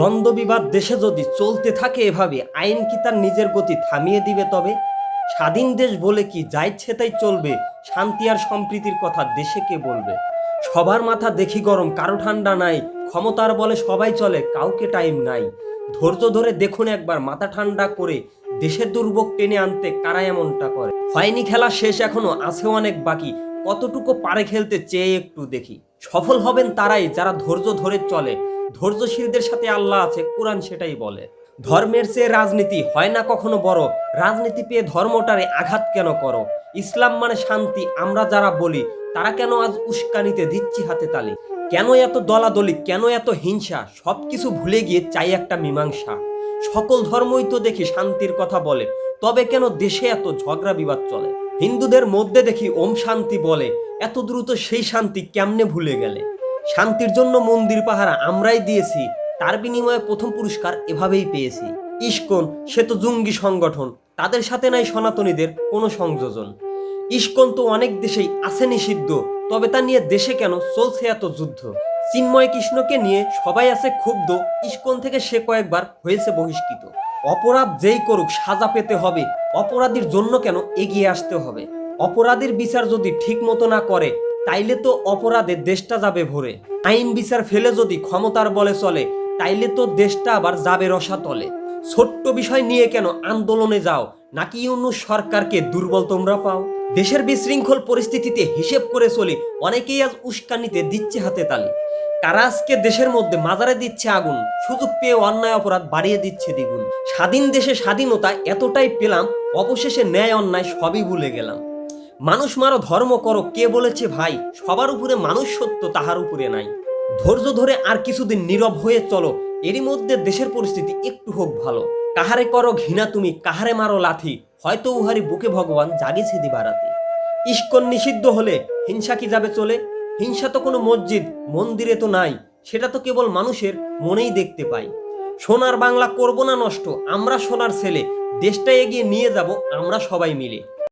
দ্বন্দ্ব বিবাদ দেশে যদি চলতে থাকে এভাবে, আইন কি তার নিজের গতি থামিয়ে দিবে তবে? স্বাধীন দেশ বলে কি যা ইচ্ছে তাই চলবে? শান্তি আর সম্প্রীতির কথা দেশে কে বলবে? সবার মাথা দেখি গরম, কারও ঠান্ডা নাই। ক্ষমতার বলে সবাই চলে, কাউকে টাইম নাই। ধৈর্য ধরে দেখুন একবার, মাথা ঠান্ডা করে দেশের দুর্ভোগ টেনে আনতে কারা এমনটা করে? হয়নি খেলা শেষ, এখনও আছে অনেক বাকি। কতটুকু পারে খেলতে চেয়ে একটু দেখি। সফল হবেন তারাই, যারা ধৈর্য ধরে চলে। ধৈর্যশীলদের সাথে আল্লাহ আছে, কোরআন সেটাই বলে। ধর্মের চেয়ে রাজনীতি হয় না কখনো বড়। রাজনীতি পেয়ে ধর্মটারে আঘাত কেন করো? ইসলাম মানে শান্তি, আমরা যারা বলি, তারা কেন আজ উস্কানিতে দিচ্ছি হাতে তালি? কেন এত দলাদলি, কেন এত হিংসা? সব কিছু ভুলে গিয়ে চাই একটা মীমাংসা। সকল ধর্মই তো দেখি শান্তির কথা বলে, তবে কেন দেশে এত ঝগড়া বিবাদ চলে? হিন্দুদের মধ্যে দেখি ওম শান্তি বলে, এত দ্রুত সেই শান্তি কেমনে ভুলে গেলে? শান্তির জন্য মন্দির পাহারা আমরাই দিয়েছি, তার বিনিময়ে প্রথম পুরস্কার এভাবেই পেয়েছি। ইস্কন, সে তো জঙ্গি সংগঠন, তাদের সাথে নাই সনাতনীদের কোনো সংযোজন। ইস্কন তো অনেক দেশেই আছে নিষিদ্ধ, তবে তা নিয়ে দেশে কেন চলছে এত যুদ্ধ? চিন্ময় কৃষ্ণকে নিয়ে সবাই আছে ক্ষুব্ধ, ইস্কন থেকে সে কয়েকবার হয়েছে বহিষ্কৃত। অপরাধ যেই করুক, সাজা পেতে হবে, অপরাধীর জন্য কেন এগিয়ে আসতে হবে? অপরাধীর বিচার যদি ঠিক মতো না করে তাইলে তো অপরাধে দেশটা যাবে ভরে। আইন বিচার ফেলে যদি ক্ষমতার বলে চলে, তাইলে তো দেশটা আবার যাবে রসাতলে। ছোট্ট বিষয় নিয়ে কেন আন্দোলনে যাও? নাকি অন্য সরকারকে দুর্বল তোমরা পাও? দেশের বিশৃঙ্খল পরিস্থিতিতে হিসেব করে চলে, অনেকেই আজ উস্কানিতে দিচ্ছে হাতে তালি। তারা আজকে দেশের মধ্যে মাজারে দিচ্ছে আগুন, সুযোগ পেয়ে অন্যায় অপরাধ বাড়িয়ে দিচ্ছে দ্বিগুণ। স্বাধীন দেশে স্বাধীনতা এতটাই পেলাম, অবশেষে ন্যায় অন্যায় সবই ভুলে গেলাম। মানুষ মারো, ধর্ম করো, কে বলেছে ভাই? সবার উপরে মানুষ সত্য তাহার উপরে নাই। ধৈর্য ধরে আর কিছুদিন নীরব হয়ে চলো, এরই মধ্যে দেশের পরিস্থিতি একটু হোক ভালো। কাহারে করো ঘৃণা তুমি, কাহারে মারো লাথি, হয়তো উহারি বুকে ভগবান জাগিছে দিবারাতে ইস্কন নিষিদ্ধ হলে হিংসা কি যাবে চলে? হিংসা তো কোনো মসজিদ, মন্দিরে তো নাই, সেটা তো কেবল মানুষের মনেই দেখতে পাই। সোনার বাংলা করব না নষ্ট, আমরা সোনার ছেলে দেশটা এগিয়ে নিয়ে যাব আমরা সবাই মিলে।